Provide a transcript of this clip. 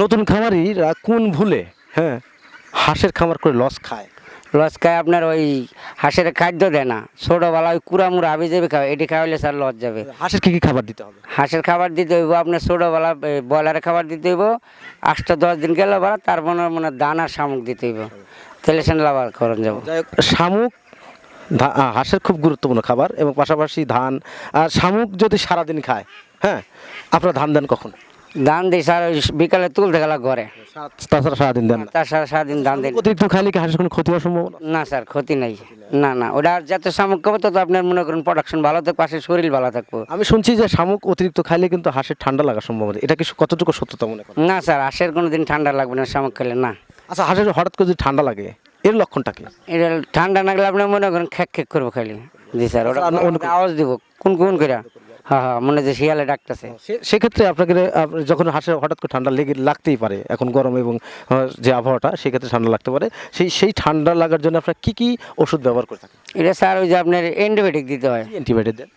নতুন খামারিরা কোন ভুলে হ্যাঁ হাঁসের খামার করে লস খায়? লস খায় আপনার ওই হাঁসের খাদ্য দেয় না। ছোটোবেলা ওই কুড়ামুড়া আবি যাবে খাওয়া এটি খাওয়াইলে স্যার লস যাবে। হাঁসের কী কী খাবার দিতে হবে? হাঁসের খাবার দিতে হইব আপনার ছোটোবেলা ব্রয়লারের খাবার দিতে হইব আটটা দশ দিন গেলে বেলা তার মনে মানে দানার শামুক দিতে হইব। তাহলে সেন লাভার করণ যাব। শামুক হাঁসের খুব গুরুত্বপূর্ণ খাবার এবং পাশাপাশি ধান আর শামুক যদি সারাদিন খায় হ্যাঁ আপনারা ধান দেন কখন? ধান দিই বিকালে তুলতে গেলা ঘরে। তাছাড়া সারাদিন দেন তার সারা সারাদিন ধান দিন অতিরিক্ত কি হাঁসের কোনো ক্ষতি হওয়ার সম্ভাবনা? না স্যার ক্ষতি নাই। না না ওটা আর যত শামুক খাব তত আপনার মনে করুন প্রোডাকশন ভালো থাকবে পাশে শরীর ভালো থাকব। আমি শুনছি যে শামুক অতিরিক্ত খাইলে কিন্তু হাঁসের ঠান্ডা লাগার সম্ভাবনা। এটা কি কতটুকু সত্যতা মনে করেন? না স্যার হাঁসের কোনো দিন ঠান্ডা লাগবে না শামুক খেলে না। আচ্ছা হাঁসের হঠাৎ করে যদি ঠান্ডা লাগে এর লক্ষণটা কি? এটা ঠান্ডা না গেলে আপনি মনে করেন খেক খেক করব খালি। জি স্যার ওটা আর আওয়াজ দিব কোন কোন করে হ্যাঁ হ্যাঁ মনে হচ্ছে শিয়ালে ডাকতেছে। সেক্ষেত্রে আপনাকে যখন হাঁসের হঠাৎ করে ঠান্ডা লেগে লাগতেই পারে এখন গরম এবং যে আবহাওয়াটা সেক্ষেত্রে ঠান্ডা লাগতে পারে। সেই সেই ঠান্ডা লাগার জন্য আপনার কি কি ওষুধ ব্যবহার করে থাকেন? এটা স্যার ওই যে আপনার অ্যান্টিবায়োটিক দিতে হয়। অ্যান্টিবায়োটিক দেন?